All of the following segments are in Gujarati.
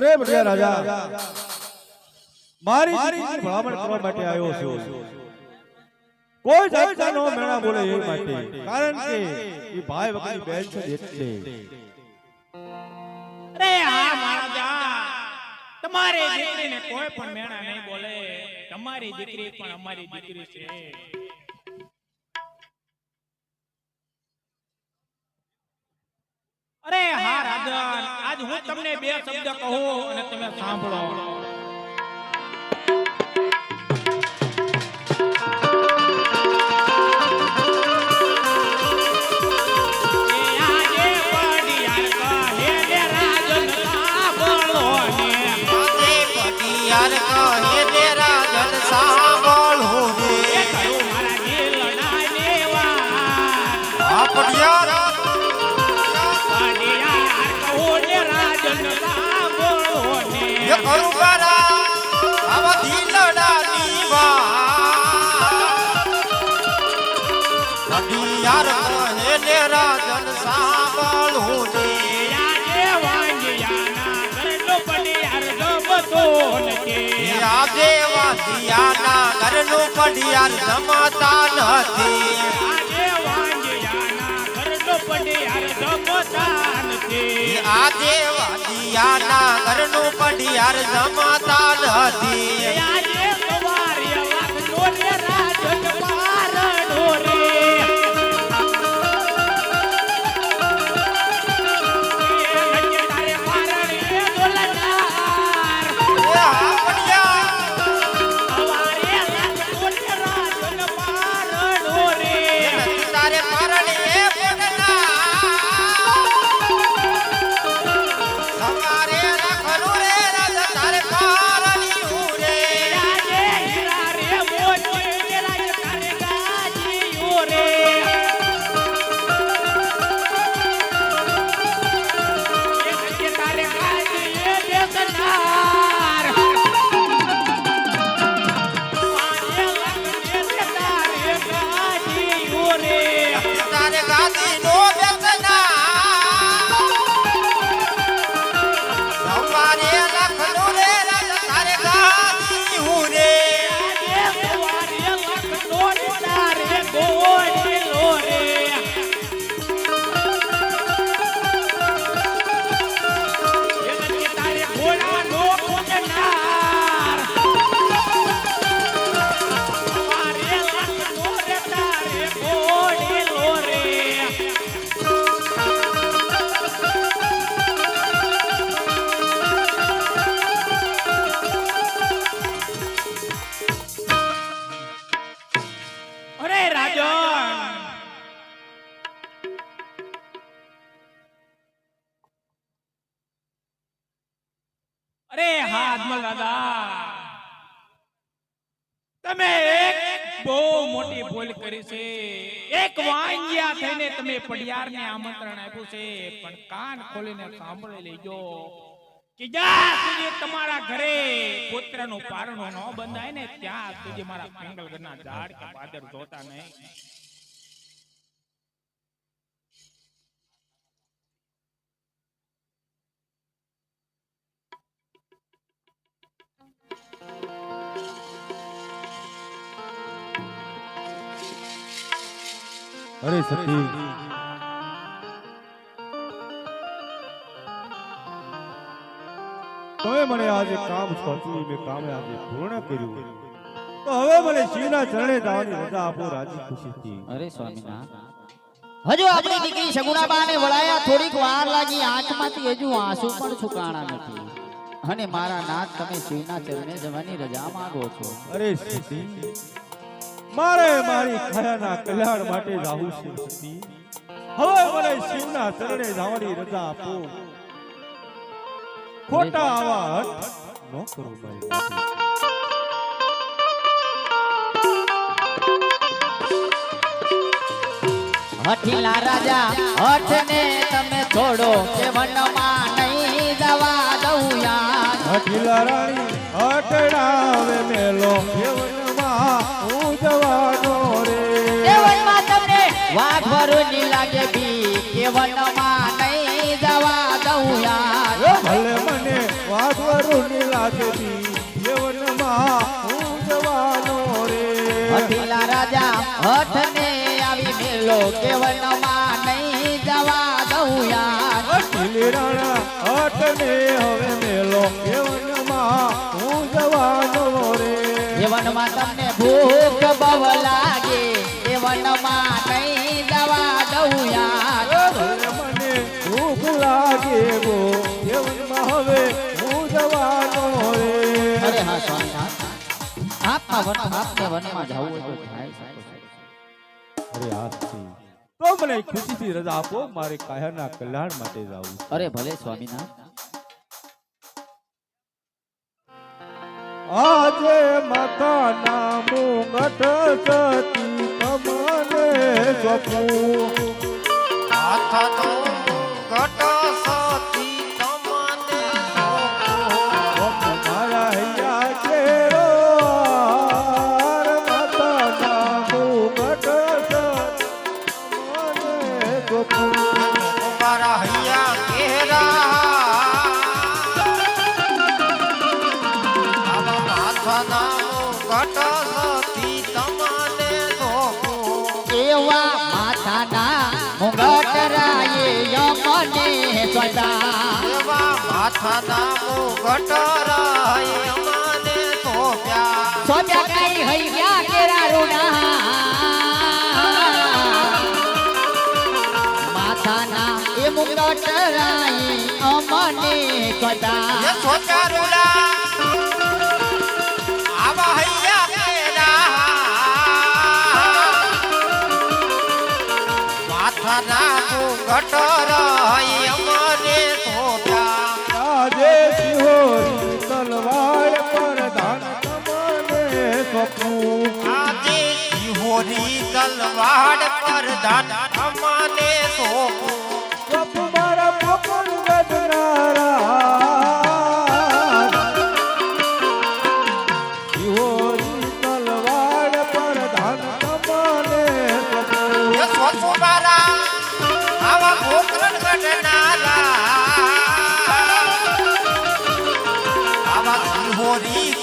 અરે બઢિયા રાજા. મારી મારી ભલામણ કરવા માટે આવ્યો છું. કોઈ જાતનો મેણા બોલે એ માટે. કારણ કે એ ભાઈ વગરની બેન છે એટલે. અરે હા મહારાજા તમારી દીકરીને કોઈ પણ મેણા નહીં બોલે. તમારી દીકરી પણ અમારી દીકરી છે. અરે હા રાજન આજ હું તમને બે શબ્દ કહું અને તમે સાંભળો. સાંભળો પટિયાર આજે વાંધિયાના ઘરનું પડિયાર જમતા નથી. આજે વાંધિયાના ઘરનો પડિયાર જમતા અરે હા અજમલ દાદા. તમે એક બહુ મોટી ભૂલ કરી છે. એક વાંગ્યા થઈને તમે પડિયારને આમંત્રણ આપ્યું છે. પણ કાન ખોલીને સાંભળી લેજો કે જ્યાં સુધી તમારા ઘરે પુત્રનું પારણું ન બંધાય ને ત્યાં સુધી મારા પિંગલગરના ઝાડ કે પાદર જોતા નહીં. અરે સતી તમે મને આજે કામ સોંપ્યું મેં કામે આજે પૂર્ણ કર્યું. તો હવે મને શિવના ચરણે જવાની રજા આપો રાજી ખુશીથી. અરે સ્વામીના હજુ આપણી દીકરી સગુણાબાને વળાયા થોડીક વાર લાગી આંખમાંથી હજુ આંસુ પણ છુકાણા નથી. અને મારા નાથ તમે શિવના ચરણે જવાની રજા માંગો છો. અરે મારે મારી ખયાના કલ્યાણ માટે જાવું છે સતી હવે મને શિવના ચરણે જવાની રજા આપો. ખોટા આવા ન કરો ભાઈ હઠીલા રાજા હઠને તમે છોડો કે વનમાં નહીં દવા દઉં યાર. હઠીલા રાણી હઠડાવે મેલો જીવનમાં હું વરુની લાગે બી કેવનમાં નહીં જવા દઉં યાર. ભલે મને વાઘવરુની લાગતી જીવનમાં હું જવાનો રે. હઠીલા રાજા હઠને આવી મેલો કેવનમાં નહીં જવા દઉં યાર. હઠીલી રાણા હઠને હવે મેલો જીવનમાં હું જવાનો રે. જીવનમાં તમને ભૂખ બવ લાગે એ જવાનો રે અરે હા સ્વામિનાથ આપના વન આપને વનમાં જવું હોય તો થાય અરે આજથી તો મને ખુશીથી રજા આપો મારે કાયાના કલ્યાણ માટે જાવું અરે ભલે સ્વામિનાથ આજે માતાના મુંગટ સતી તમને સપુ. હાથનો તો સતી મારા હૈયા કેરા માથાના મુગટ રાય અમને સોંપ્યા. સોપ્યા કઈ હૈયા કેરા રૂડા રાયે અમને કદા સોંપ્યા આવા હૈયા કેરા. માથાના અમને સિંહોરી તલવાર પર ધન કમાને સિંહોરી તલવાડ પર ધન અમાને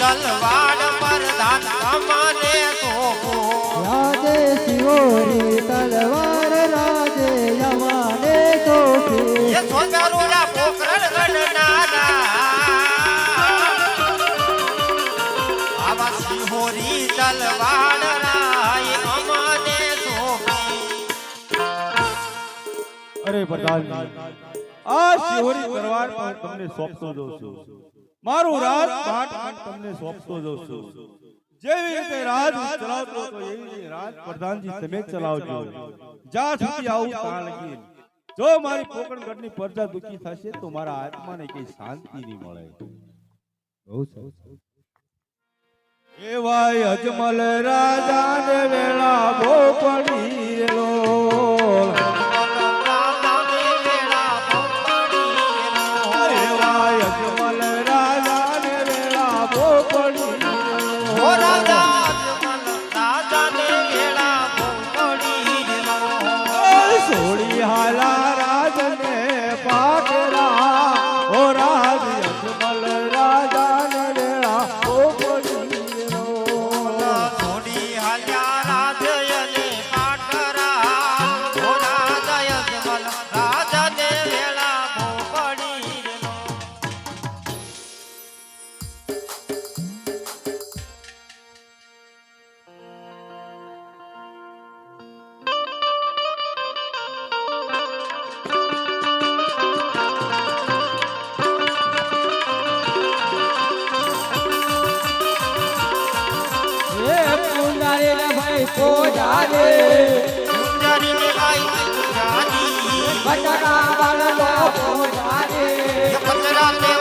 તલવાડ પર દાન કમાને સોંપું. રાજે સિંહોરી તલવાર રાજે યવાને સોપી એ સોગારુડા પોકરણ ગઢનારા. આવા સિંહોરી તલવાડ રાય અમાને સોંપી. અરે પ્રધાનજી આ શિહોરી તલવાર પર તમને સોંપતો જોઉં છું મારું રાજ પાઠ પણ તમને સોંપતો જઉં છું. જેવી રીતે રાજ ચલાવતો તો એવી રીતે રાજ પ્રધાનજી તમે ચલાવજો. જ્યાં સુધી આવું ત્યાં લગી જો મારી પોકણગઢની પ્રજા દુખી થશે તો મારા આત્માને કઈ શાંતિ નહીં મળે. એવાય અજમલ રાજાને વેળા બહુ પોજારે સુંદરી આઈ જાની કચરા વાળો પોજારે કચરા ને વાળતા